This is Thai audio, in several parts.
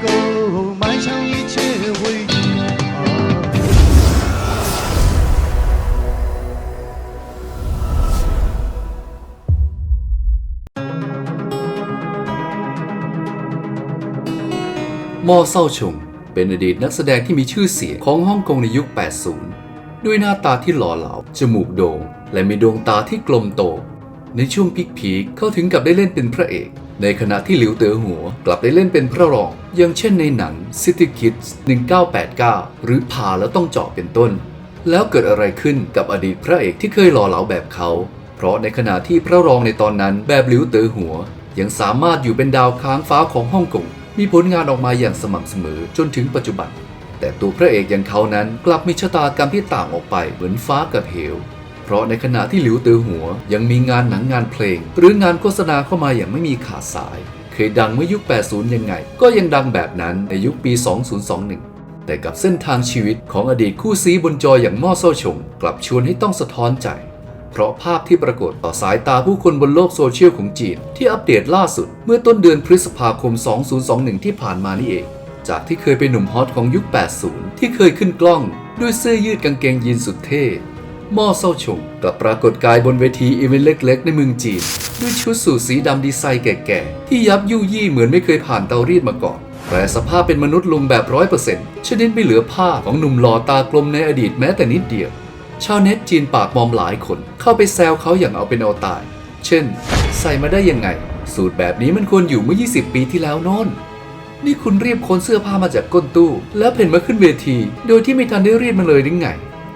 하고 말썽이 채우มอเศร้าชงเป็นอดีตนักแสดงที่มีชื่อเสียงของฮ่องกงในยุค 80 ด้วยหน้าตาที่หล่อเหลา จมูกโด่ง และมีดวงตาที่กลมโต ในช่วงพิกพีเขาถึงกับได้เล่นเป็นพระเอก ในขณะที่หลิวเต๋อหัวกลับได้เล่นเป็นพระรอง อย่างเช่นในหนัง City Kids 1989 หรือผ่าแล้วต้องเจาะเป็นต้น แล้วเกิดอะไรขึ้นกับอดีตพระเอกที่เคยหล่อเหลาแบบเขา เพราะในขณะที่พระรองในตอนนั้นแบบหลิวเต๋อหัว ยังสามารถอยู่เป็นดาวค้างฟ้าของฮ่องกงมีผลงานออกมาอย่างสม่ำเสมอจนถึงปัจจุบัน แต่ตัวพระเอกอย่างเขานั้นกลับมีชะตากรรมที่ต่างออกไปเหมือนฟ้ากับเหว เพราะในขณะที่หลิวเตอหัว ยังมีงานหนังงานเพลง หรืองานโฆษณาเข้ามาอย่างไม่มีขาดสาย เคยดังเมื่อยุค 80 ยังไง ก็ยังดังแบบนั้นในยุคปี 2021แต่กับเส้นทางชีวิตของอดีตคู่ซีบนจออย่างม่อเซาชง กลับชวนให้ต้องสะท้อนใจ เพราะภาพที่ปรากฏต่อสายตาผู้คนบนโลกโซเชียลของจีน ที่อัปเดตล่าสุด เมื่อต้นเดือนพฤษภาคม 2021 ที่ผ่านมานี่เอง จากที่เคยเป็นหนุ่มฮอตของยุค 80 ที่เคยขึ้นกล้อง ด้วยเสื้อยืดกางเกงยีนสุดเท่ ม่อเซาชงกลับปรากฏกายบนเวทีอีเวนต์เล็ก ๆ ในเมืองจีน ด้วยชุดสูทสีดำดีไซน์แก่ๆ ที่ยับยุยี่เหมือนไม่เคยผ่านเตารีดมาก่อนแปลสภาพเป็นมนุษย์ลุงแบบร้อยเปอร์เซ็นต์ชนิดไม่เหลือผ้าของหนุ่มหล่อตากลมในอดีตแม้แต่นิดเดียว ชาวเน็ตจีนปากมอมหลายคน เข้าไปแซวเขาอย่างเอาเป็นเอาตาย เช่น ใส่มาได้ยังไง สูตรแบบนี้มันควรอยู่เมื่อ 20 ปีที่แล้วน่นนี่คุณรีบคนเสื้อผ้ามาจากก้นตู้ แล้วเพ่นมาขึ้นเวที โดยที่ไม่ทันได้รีดมาเลยหรือไง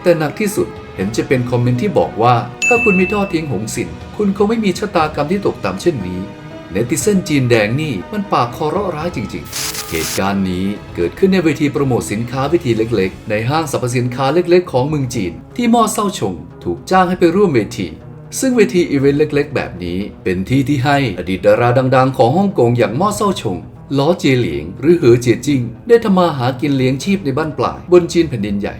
แต่หนักที่สุด เห็นจะเป็นคอมเมนต์ที่บอกว่า ถ้าคุณไม่ทอดทิ้งหงสินคุณคงไม่มีชะตากรรมที่ตกต่ำเช่นนี้เนติเซนจีนแดงนี่มันปากคอเราะร้ายจริง ๆ เหตุการณ์นี้เกิดขึ้นในเวทีโปรโมทสินค้าเวทีเล็ก ๆ ในห้างสรรพสินค้าเล็ก ๆ ของเมืองจีน ที่มอเซาชง ถูกจ้างให้ไปร่วมเวที ซึ่งเวทีอีเวนต์เล็ก ๆ แบบนี้ เป็นที่ที่ให้อดีตดาราดัง ๆ ของฮ่องกงอย่างมอเซาชงล้อเจียเหลียง หรือเหอเจียจิงได้ทำมาหากินเลี้ยงชีพในบ้านปลายบนจีนแผ่นดินใหญ่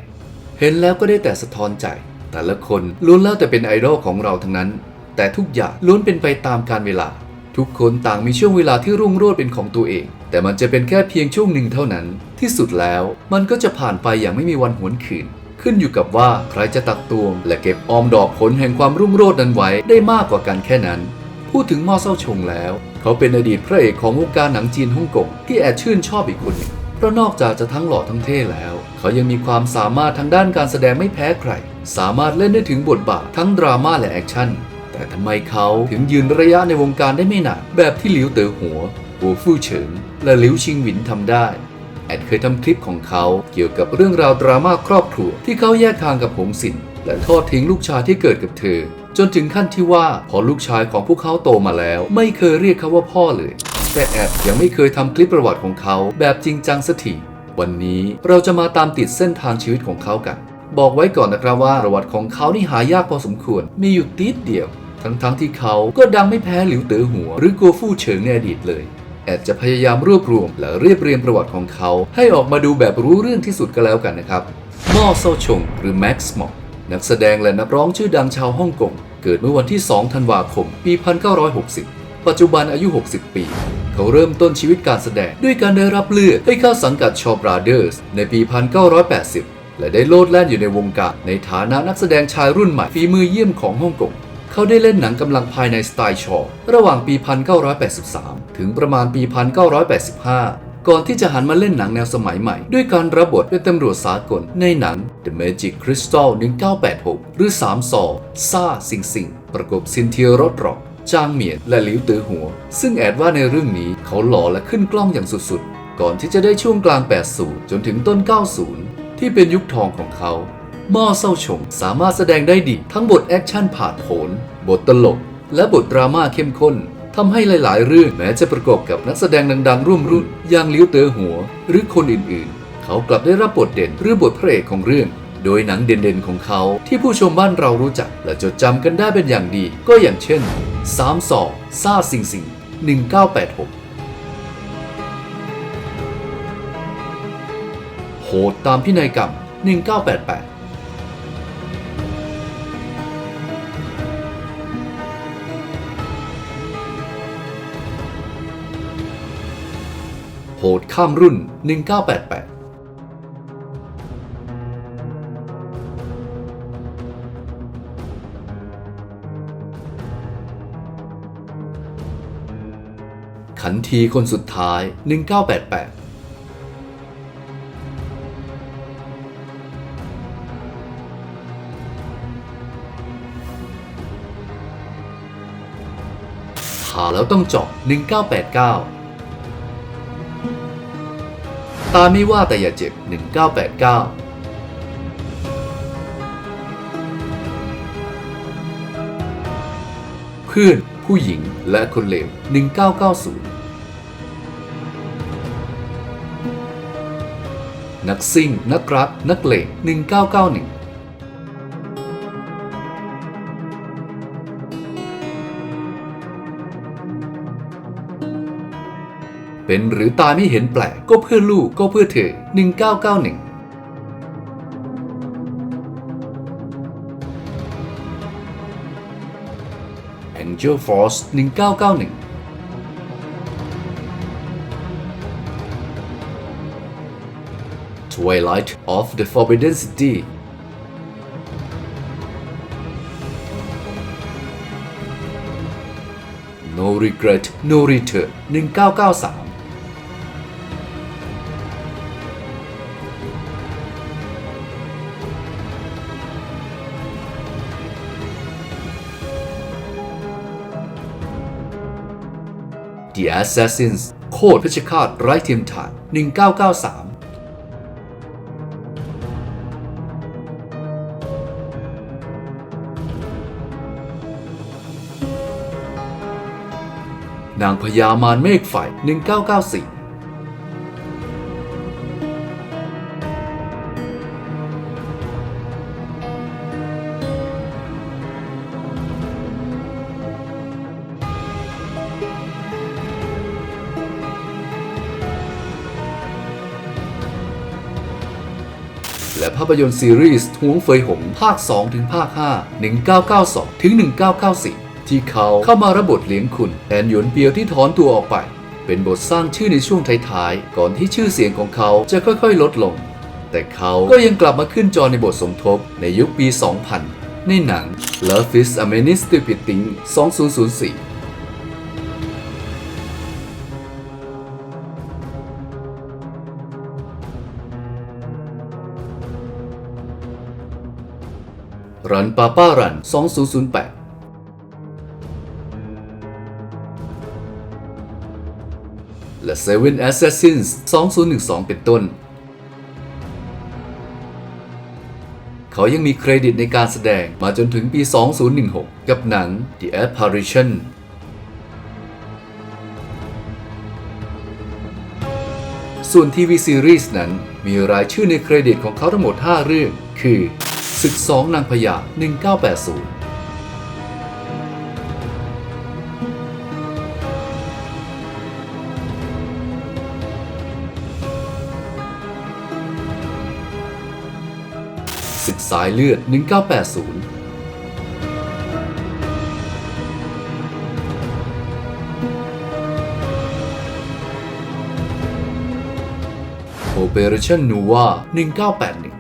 เห็นแล้วก็ได้แต่สะท้อนใจ แต่ละคนล้วนแล้วแต่เป็นไอดอลของเราทั้งนั้น แต่ทุกอย่างล้วนเป็นไปตามกาลเวลา ทุกคนต่างมีช่วงเวลาที่รุ่งโรจน์เป็นของตัวเอง แต่มันจะเป็นแค่เพียงช่วงหนึ่งเท่านั้น ที่สุดแล้วมันก็จะผ่านไปอย่างไม่มีวันหวนคืน ขึ้นอยู่กับว่าใครจะตักตวง และเก็บออมดอกผลแห่งความรุ่งโรจน์นั้นไว้ได้มากกว่ากันแค่นั้น พูดถึงม่อเซาชงแล้ว เขาเป็นอดีตพระเอกของวงการหนังจีนฮ่องกงที่แอบชื่นชอบอีกคนหนึ่ง เพราะนอกจากจะทั้งหล่อทั้งเท่แล้ว เขายังมีความสามารถทางด้านการแสดงไม่แพ้ใคร สามารถเล่นได้ถึงบทบาททั้งดราม่าและแอคชั่น แต่ทำไมเขาถึงยืนระยะในวงการได้ไม่นานแบบที่หลิวเต๋อหัวหัวฟู่เฉิงและหลิวชิงหวินทำได้แอดเคยทำคลิปของเขาเกี่ยวกับเรื่องราวดราม่าครอบครัวที่เขาแยกทางกับหงสินและทอดทิ้งลูกชายที่เกิดกับเธอ จนถึงขั้นที่ว่าพอลูกชายของพวกเขาโตมาแล้ว ไม่เคยเรียกเขาว่าพ่อเลย แต่แอดยังไม่เคยทำคลิปประวัติของเขาแบบจริงจังสักทีวันนี้เราจะมาตามติดเส้นทางชีวิตของเขากัน บอกไว้ก่อนนะครับว่าประวัติของเขานี่หายากพอสมควร มีอยู่ติดเดียว ทั้งๆทที่เขาก็ดังไม่แพ้หลิวเต๋อหัว หรือกัวฟู่เฉิงในอดีตเลย แอดจะพยายามรวบรวม และเรียบเรียงประวัติของเขา ให้ออกมาดูแบบรู้เรื่องที่สุดก็แล้วกันนะครับม่อเซาชง หรือแม็กซ์มอกนักแสดงและนักร้องชื่อดังชาวฮ่องกงเกิดเมื่อวันที่ 2 ธันวาคม ปี 1960 ปัจจุบันอายุ 60 ปี เขาเริ่มต้นชีวิตการแสดงด้วยการได้รับเลือกให้เข้าสังกัดชอบราเดอร์สในปี 1980 และได้โลดแล่นอยู่ในวงการในฐานะนักแสดงชายรุ่นใหม่ฝีมือเยี่ยมของฮ่องกงเขาได้เล่นหนังกำลังภายในสไตล์ชอระหว่างปี 1983 ถึงประมาณปี 1985 ก่อนที่จะหันมาเล่นหนังแนวสมัยใหม่ ด้วยการรับบทเป็นตำรวจสากลในหนัง The Magic Crystal 1986 หรือ 3 ซอซ่าสิงสิงประกบซินเทียรถรอก จางเหมียนและหลิวตือหัว ซึ่งแอดว่าในเรื่องนี้เขาหล่อและขึ้นกล้องอย่างสุดๆ ก่อนที่จะได้ช่วงกลาง 80 จนถึงต้น 90 ที่เป็นยุคทองของเขาม่อเศร้าชงสามารถแสดงได้ดีทั้งบทแอคชั่นผ่าดโผนบทตลก และบทดราม่าเข้มข้นทำให้หลาย ๆ เรื่องแม้จะประกอบกับนักแสดงดัง ๆ ร่วมรุ่น อย่างลิ้วเตอหัว หรือคนอื่น ๆ เขากลับได้รับบทเด่นหรือบทพระเอกของเรื่อง โดยหนังเด่น ๆ ของเขาที่ผู้ชมบ้านเรารู้จัก และจดจำกันได้เป็นอย่างดี ก็อย่างเช่น 32ซาสิงสิง1986 โหดตามพินัยกรรม 1988โหดข้ามรุ่น 1988 ทีคนสุดท้าย 1988ผ่าแล้วต้องเจาะ1989 ตาไม่ว่าแต่อย่าเจ็บ 1989เพื่อนผู้หญิงและคนเลว1990 นักซิ่ง นักรัก นักเลง1991เป็นหรือตายไม่เห็นแปลกก็เพื่อลูกก็เพื่อเธอ 1991 Angel Force 1991 Twilight of the Forbidden City No Regret No Return 1993 The Assassins โคตรเพชฌฆาตไร้เทียมทาน1993 นางพญามารเมฆไฟ 1994และภาพยนตร์ซีรีส์ทวงเฟยหง ภาค 2 ถึงภาค 5 1992 ถึง 1994 ที่เขาเข้ามารับบทเลี้ยงคุณแทนหยวนเปียวที่ถอนตัวออกไป เป็นบทสร้างชื่อในช่วงท้ายๆ ก่อนที่ชื่อเสียงของเขาจะค่อยๆ ลดลง แต่เขาก็ยังกลับมาขึ้นจอในบทสมทบในยุคปี 2000 ในหนัง Love is a Many Stupid Thing 2004รันปาป้ารัน 2008 และ Seven Assassins 2012 เป็นต้น เขายังมีเครดิตในการแสดงมาจนถึงปี 2016 กับหนัง The Apparition ส่วนทีวีซีรีส์นั้นมีรายชื่อในเครดิตของเขาทั้งหมด 5 เรื่อง คือศึกสองนางพญา1980 สายเลือด 1980 Operation Nova 1981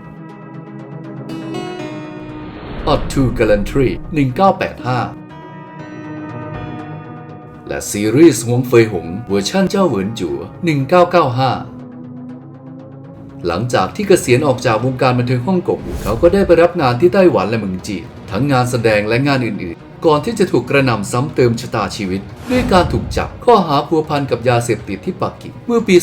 Hot to Gallantry 1985 และซีรีส์หวงเฟยหง เวอร์ชั่นเจ้าเหวินจัว1995 หลังจากที่เกษียณออกจากวงการบันเทิงฮ่องกงเขาก็ได้ไปรับงานที่ไต้หวันและเมืองจีนทั้งงานแสดงและงานอื่นๆ ก่อนที่จะถูกกระหน่ำซ้ำเติมชะตาชีวิต ด้วยการถูกจับข้อหาพัวพันกับยาเสพติดที่ปักกิ่งเมื่อปี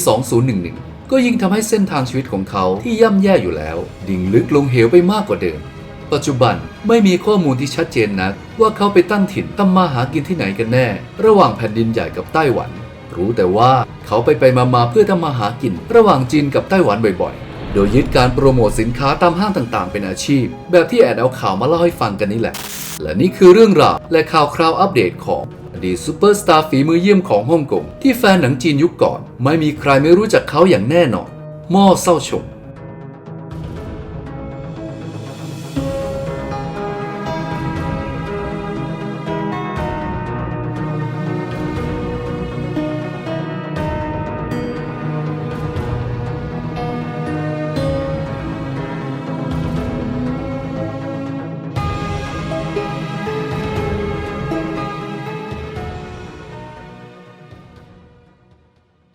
2011 ก็ยิ่งทำให้เส้นทางชีวิตของเขาที่ย่ำแย่อยู่แล้ว ดิ่งลึกลงเหวไปมากกว่าเดิม ปัจจุบันไม่มีข้อมูลที่ชัดเจนนัก ว่าเขาไปตั้งถิ่นตั้มมาหากินที่ไหนกันแน่ ระหว่างแผ่นดินใหญ่กับไต้หวัน รู้แต่ว่าเขาไปไปมามาเพื่อทำมาหากิน ระหว่างจีนกับไต้หวันบ่อยๆ โดยยึดการโปรโมทสินค้าตามห้างต่างๆ เป็นอาชีพ แบบที่แอดเอาข่าวมาเล่าให้ฟังกันนี่แหละ และนี่คือเรื่องราวและข่าวคราวอัปเดตของอดีตซูเปอร์สตาร์ฝีมือเยี่ยมของฮ่องกงที่แฟนหนังจีนยุคก่อน ไม่มีใครไม่รู้จักเขาอย่างแน่นอนม่อเศร้าชง